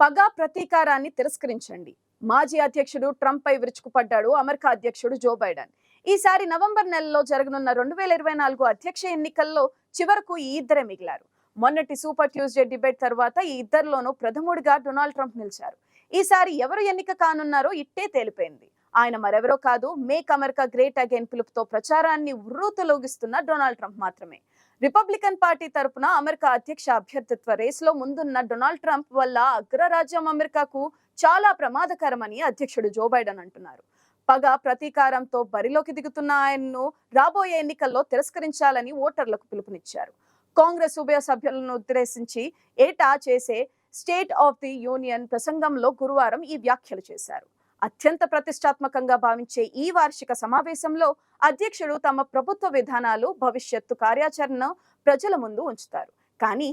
పగ ప్రతీకారాన్ని తిరస్కరించండి. మాజీ అధ్యక్షుడు ట్రంప్ పై విరుచుకుపడ్డాడు అమెరికా అధ్యక్షుడు జో బైడెన్. ఈసారి నవంబర్ నెలలో జరగనున్న రెండు వేల ఇరవై నాలుగు అధ్యక్ష ఎన్నికల్లో చివరకు ఈ ఇద్దరే మిగిలారు. మొన్నటి సూపర్ ట్యూస్డే డిబేట్ తర్వాత ఈ ఇద్దరిలోనూ ప్రథముడిగా డొనాల్డ్ ట్రంప్ నిలిచారు. ఈసారి ఎవరు ఎన్నిక కానున్నారో ఇట్టే తేలిపోయింది. ఆయన మరెవరో కాదు మేక్ అమెరికా గ్రేట్ అగైన్ పిలుపుతో ప్రచారాన్ని ఉర్రూతలోగిస్తున్న డొనాల్డ్ ట్రంప్ మాత్రమే. రిపబ్లికన్ పార్టీ తరపున అమెరికా అధ్యక్ష అభ్యర్థిత్వ రేసులో ముందున్న డొనాల్డ్ ట్రంప్ వల్ల అగ్రరాజ్యం అమెరికాకు చాలా ప్రమాదకరమని అధ్యక్షుడు జో బైడెన్ అంటున్నారు. పగ ప్రతీకారంతో బరిలోకి దిగుతున్న ఆయన్ను రాబోయే ఎన్నికల్లో తిరస్కరించాలని ఓటర్లకు పిలుపునిచ్చారు. కాంగ్రెస్ ఉభయ సభ్యులను ఉద్దేశించి ఏటా చేసే స్టేట్ ఆఫ్ ది యూనియన్ ప్రసంగంలో గురువారం ఈ వ్యాఖ్యలు చేశారు. అత్యంత ప్రతిష్టాత్మకంగా భావించే ఈ వార్షిక సమావేశంలో అధ్యక్షుడు తమ ప్రభుత్వ విధానాలు భవిష్యత్తు కార్యాచరణ ప్రజల ముందు ఉంచుతారు. కానీ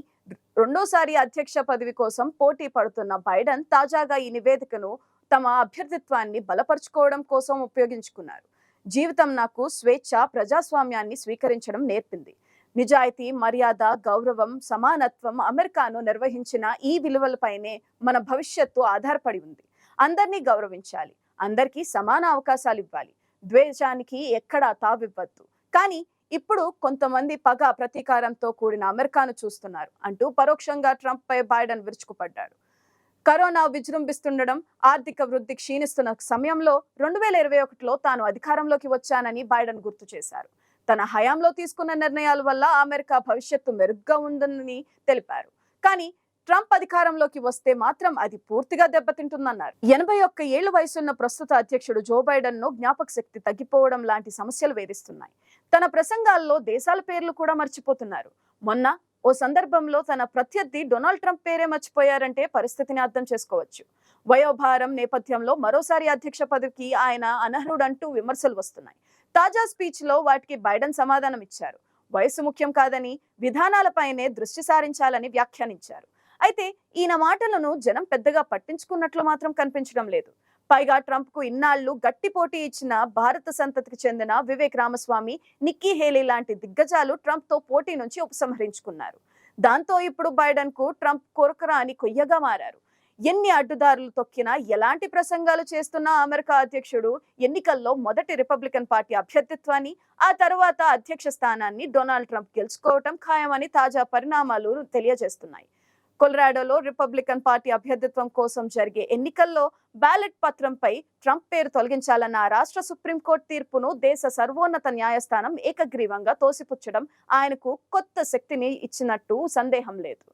రెండోసారి అధ్యక్ష పదవి కోసం పోటీ పడుతున్న బైడెన్ తాజాగా ఈ నివేదికను తమ అభ్యర్థిత్వాన్ని బలపరుచుకోవడం కోసం ఉపయోగించుకున్నారు. జీవితం నాకు స్వేచ్ఛ ప్రజాస్వామ్యాన్ని స్వీకరించడం నేర్పింది. నిజాయితీ మర్యాద గౌరవం సమానత్వం అమెరికాను నిర్వహించిన ఈ విలువలపైనే మన భవిష్యత్తు ఆధారపడి ఉంది. అందరినీ గౌరవించాలి. అందరికీ సమాన అవకాశాలు ఇవ్వాలి ద్వేషానికి ఎక్కడా తావివ్వద్దు. కానీ ఇప్పుడు కొంతమంది పగ ప్రతీకారంతో కూడిన అమెరికాను చూస్తున్నారు. అంటూ పరోక్షంగా ట్రంప్ పై బైడెన్ విరుచుకుపడ్డాడు. కరోనా విజృంభిస్తుండడం ఆర్థిక వృద్ధి క్షీణిస్తున్న సమయంలో రెండు వేల ఇరవై ఒకటిలో తాను అధికారంలోకి వచ్చానని బైడెన్ గుర్తు చేశారు. తన హయాంలో తీసుకున్న నిర్ణయాల వల్ల అమెరికా భవిష్యత్తు మెరుగ్గా ఉందని తెలిపారు. కానీ ట్రంప్ అధికారంలోకి వస్తే మాత్రం అది పూర్తిగా దెబ్బతింటుందన్నారు. ఎనభై ఒక్క ఏళ్ళ వయసున్న ప్రస్తుత అధ్యక్షుడు జో బైడెన్ను జ్ఞాపక శక్తి తగ్గిపోవడం లాంటి సమస్యలు వేధిస్తున్నాయి. తన ప్రసంగాల్లో దేశాల పేర్లు కూడా మర్చిపోతున్నారు. మొన్న ఓ సందర్భంలో తన ప్రత్యర్థి డొనాల్డ్ ట్రంప్ పేరే మర్చిపోయారంటే పరిస్థితిని అర్థం చేసుకోవచ్చు. వయోభారం నేపథ్యంలో మరోసారి అధ్యక్ష పదవికి ఆయన అనర్హుడంటూ విమర్శలు వస్తున్నాయి. తాజా స్పీచ్లో వాటికి బైడెన్ సమాధానం ఇచ్చారు వయసు ముఖ్యం కాదని విధానాలపైనే దృష్టి సారించాలని వ్యాఖ్యానించారు. అయితే ఈయన మాటలను జనం పెద్దగా పట్టించుకున్నట్లు మాత్రం కనిపించడం లేదు. పైగా ట్రంప్కు ఇన్నాళ్ళు గట్టి పోటీ ఇచ్చిన భారత సంతతికి చెందిన వివేక్ రామస్వామి నిక్కీ హేలీ లాంటి దిగ్గజాలు ట్రంప్తో పోటీ నుంచి ఉపసంహరించుకున్నారు. దాంతో ఇప్పుడు బైడెన్కు ట్రంప్ కొరకరా అని కొయ్యగా మారారు. ఎన్ని అడ్డుదారులు తొక్కినా ఎలాంటి ప్రసంగాలు చేస్తున్న అమెరికా అధ్యక్షుడు ఎన్నికల్లో మొదటి రిపబ్లికన్ పార్టీ అభ్యర్థిత్వాన్ని ఆ తర్వాత అధ్యక్ష స్థానాన్ని డొనాల్డ్ ట్రంప్ గెలుచుకోవటం ఖాయమని తాజా పరిణామాలు తెలియజేస్తున్నాయి. కొలరాడోలో రిపబ్లికన్ పార్టీ అభ్యర్థిత్వం కోసం జరిగే ఎన్నికల్లో బ్యాలెట్ పత్రంపై ట్రంప్ పేరు తొలగించాలన్న రాష్ట్ర సుప్రీంకోర్టు తీర్పును దేశ సర్వోన్నత న్యాయస్థానం ఏకగ్రీవంగా తోసిపుచ్చడం ఆయనకు కొత్త శక్తిని ఇచ్చినట్టు సందేహం లేదు.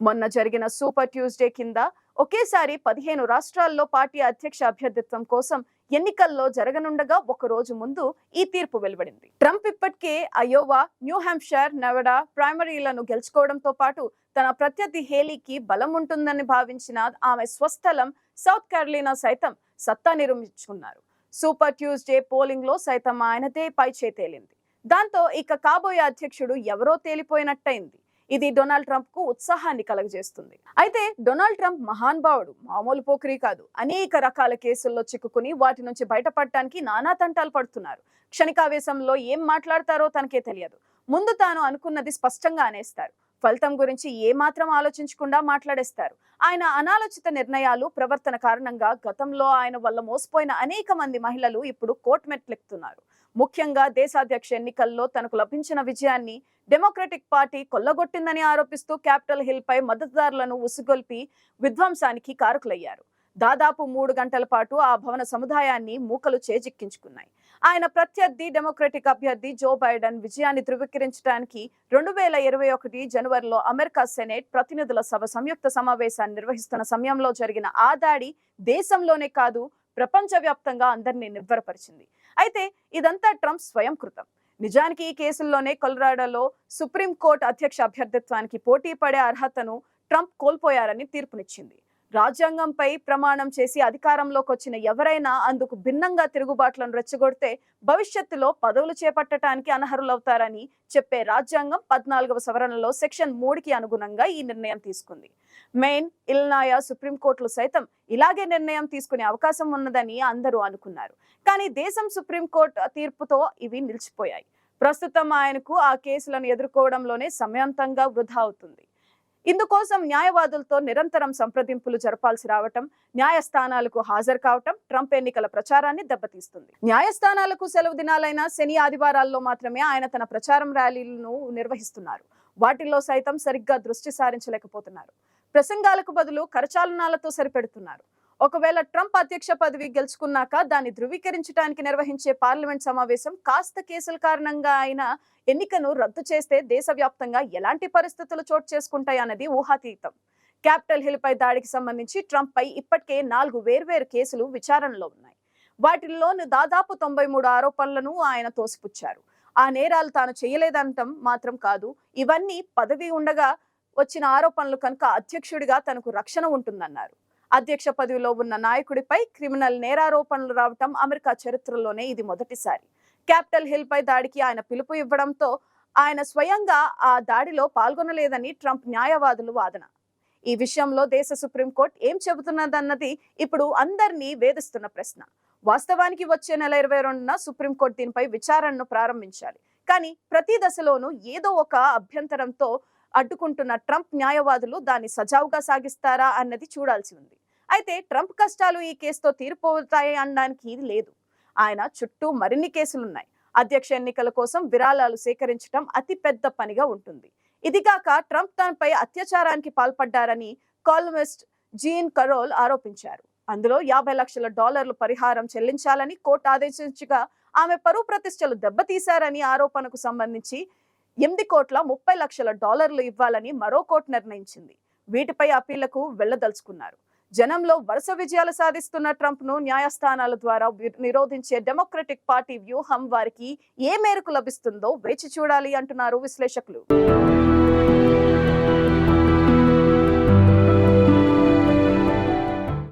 మొన్న జరిగిన సూపర్ ట్యూస్డే కింద ఒకేసారి పదిహేను రాష్ట్రాల్లో పార్టీ అధ్యక్ష అభ్యర్థిత్వం కోసం ఎన్నికల్లో జరగనుండగా ఒక రోజు ముందు ఈ తీర్పు వెలువడింది. ట్రంప్ ఇప్పటికే అయోవా న్యూ హ్యాంప్షైర్ నెవడా ప్రైమరీలను గెలుచుకోవడంతో పాటు తన ప్రత్యర్థి హేలీకి బలం ఉంటుందని భావించిన ఆమె స్వస్థలం సౌత్ కెరలీనా సైతం సత్తా నిర్మించుకున్నారు. సూపర్ ట్యూస్డే పోలింగ్లో సైతం ఆయనదే పై చేతేలింది. దాంతో ఇక కాబోయే అధ్యక్షుడు ఎవరో తేలిపోయినట్టయింది. ఇది డొనాల్డ్ ట్రంప్కు ఉత్సాహాన్ని కలగజేస్తుంది. అయితే డొనాల్డ్ ట్రంప్ మహానుభావుడు మామూలు పోకరి కాదు. అనేక రకాల కేసుల్లో చిక్కుకుని వాటి నుంచి బయటపడటానికి నానా తంటాలు పడుతున్నారు. క్షణికావేశంలో ఏం మాట్లాడతారో తనకే తెలియదు. ముందు తాను అనుకున్నది స్పష్టంగా అనేస్తారు ఫలితం గురించి ఏమాత్రం ఆలోచించకుండా మాట్లాడేస్తారు. ఆయన అనాలోచిత నిర్ణయాలు ప్రవర్తన కారణంగా గతంలో ఆయన వల్ల మోసపోయిన అనేక మంది మహిళలు ఇప్పుడు కోర్టు మెట్లెక్కుతున్నారు. ముఖ్యంగా దేశాధ్యక్ష ఎన్నికల్లో తనకు లభించిన విజయాన్ని డెమోక్రటిక్ పార్టీ కొల్లగొట్టిందని ఆరోపిస్తూ క్యాపిటల్ హిల్ పై మద్దతుదారులను ఉసుగొల్పి విధ్వంసానికి కారకులయ్యారు. దాదాపు మూడు గంటల పాటు ఆ భవన సముదాయాన్ని మూకలు చేజిక్కించుకున్నాయి. ఆయన ప్రత్యర్థి డెమోక్రటిక్ అభ్యర్థి జో బైడెన్ విజయాన్ని ధృవీకరించడానికి రెండు వేల ఇరవై ఒకటి జనవరిలో అమెరికా సెనేట్ ప్రతినిధుల సభ సంయుక్త సమావేశాన్ని నిర్వహిస్తున్న సమయంలో జరిగిన ఆ దాడి దేశంలోనే కాదు ప్రపంచవ్యాప్తంగా అందరినీ నివ్వరపరిచింది అయితే ఇదంతా ట్రంప్ స్వయం కృతం నిజానికి ఈ కేసుల్లోనే కొలరాడోలో సుప్రీంకోర్టు అధ్యక్ష అభ్యర్థిత్వానికి పోటీ పడే అర్హతను ట్రంప్ కోల్పోయారని తీర్పునిచ్చింది. రాజ్యాంగంపై ప్రమాణం చేసి అధికారంలోకి వచ్చిన ఎవరైనా అందుకు భిన్నంగా తిరుగుబాట్లను రెచ్చగొడితే భవిష్యత్తులో పదవులు చేపట్టడానికి అనర్హులవుతారని చెప్పే రాజ్యాంగం పద్నాలుగవ సవరణలో సెక్షన్ మూడుకి అనుగుణంగా ఈ నిర్ణయం తీసుకుంది. మెయిన్ ఇల్నాయా సుప్రీంకోర్టులు సైతం ఇలాగే నిర్ణయం తీసుకునే అవకాశం ఉన్నదని అందరూ అనుకున్నారు. కానీ దేశం సుప్రీంకోర్టు తీర్పుతో ఇవి నిలిచిపోయాయి. ప్రస్తుతం ఆయనకు ఆ కేసులను ఎదుర్కోవడంలోనే సమయంతంగా వృధా అవుతుంది. ఇందుకోసం న్యాయవాదులతో నిరంతరం సంప్రదింపులు జరపాల్సి రావటం న్యాయస్థానాలకు హాజరు కావటం ట్రంప్ ఎన్నికల ప్రచారాన్ని దెబ్బతీస్తుంది. న్యాయస్థానాలకు సెలవు దినాలైన శని ఆదివారాల్లో మాత్రమే ఆయన తన ప్రచారం ర్యాలీలను నిర్వహిస్తున్నారు. వాటిల్లో సైతం సరిగ్గా దృష్టి సారించలేకపోతున్నారు. ప్రసంగాలకు బదులు కరచాలనాలతో సరిపెడుతున్నారు. ఒకవేళ ట్రంప్ అధ్యక్ష పదవి గెలుచుకున్నాక దాన్ని ధృవీకరించడానికి నిర్వహించే పార్లమెంట్ సమావేశం కాస్త కేసుల కారణంగా అయిన ఎన్నికను రద్దు చేస్తే దేశవ్యాప్తంగా ఎలాంటి పరిస్థితులు చోటు చేసుకుంటాయన్నది ఊహాతీతం. క్యాపిటల్ హిల్ పై దాడికి సంబంధించి ట్రంప్ పై ఇప్పటికే నాలుగు వేర్వేరు కేసులు విచారణలో ఉన్నాయి. వాటిల్లోని దాదాపు తొంభై మూడు ఆరోపణలను ఆయన తోసిపుచ్చారు. ఆ నేరాలు తాను చేయలేదనటం మాత్రం కాదు. ఇవన్నీ పదవి ఉండగా వచ్చిన ఆరోపణలు కనుక అధ్యక్షుడిగా తనకు రక్షణ ఉంటుందన్నారు. అధ్యక్ష పదవిలో ఉన్న నాయకుడిపై క్రిమినల్ నేరారోపణలు రావటం అమెరికా చరిత్రలోనే ఇది మొదటిసారి. క్యాపిటల్ హిల్ పై దాడికి ఆయన పిలుపు ఇవ్వడంతో ఆయన స్వయంగా ఆ దాడిలో పాల్గొనలేదని ట్రంప్ న్యాయవాదులు వాదన. ఈ విషయంలో దేశ సుప్రీంకోర్టు ఏం చెబుతున్నదన్నది ఇప్పుడు అందరినీ వేధిస్తున్న ప్రశ్న. వాస్తవానికి వచ్చే నెల ఇరవై రెండున సుప్రీంకోర్టు దీనిపై విచారణను ప్రారంభించాలి. కానీ ప్రతి దశలోనూ ఏదో ఒక అభ్యంతరంతో అడ్డుకుంటున్న ట్రంప్ న్యాయవాదులు దాన్ని సజావుగా సాగిస్తారా అన్నది చూడాల్సి ఉంది. అయితే ట్రంప్ కష్టాలు ఈ కేసుతో తీరిపోతాయి అనడానికి ఇది లేదు. ఆయన చుట్టూ మరిన్ని కేసులున్నాయి. అధ్యక్ష ఎన్నికల కోసం విరాళాలు సేకరించడం అతి పెద్ద పనిగా ఉంటుంది. ఇదిగాక ట్రంప్ తనపై అత్యాచారానికి పాల్పడ్డారని కాలమిస్ట్ జీన్ కరోల్ ఆరోపించారు. అందులో యాభై లక్షల డాలర్లు పరిహారం చెల్లించాలని కోర్టు ఆదేశించగా ఆమె పరువు ప్రతిష్టలు దెబ్బతీశారని ఆరోపణకు సంబంధించి ఎనిమిది కోట్ల ముప్పై లక్షల డాలర్లు ఇవ్వాలని మరో కోర్టు నిర్ణయించింది. వీటిపై అప్పీళ్ళకు వెళ్ళదలుచుకున్నారు. జనంలో వరుస విజయాలు సాధిస్తున్న ట్రంప్ను న్యాయస్థానాల ద్వారా నిరోధించే డెమోక్రటిక్ పార్టీ వ్యూహం వారికి ఏ మేరకు లభిస్తుందో వేచి చూడాలి అంటున్నారు విశ్లేషకులు.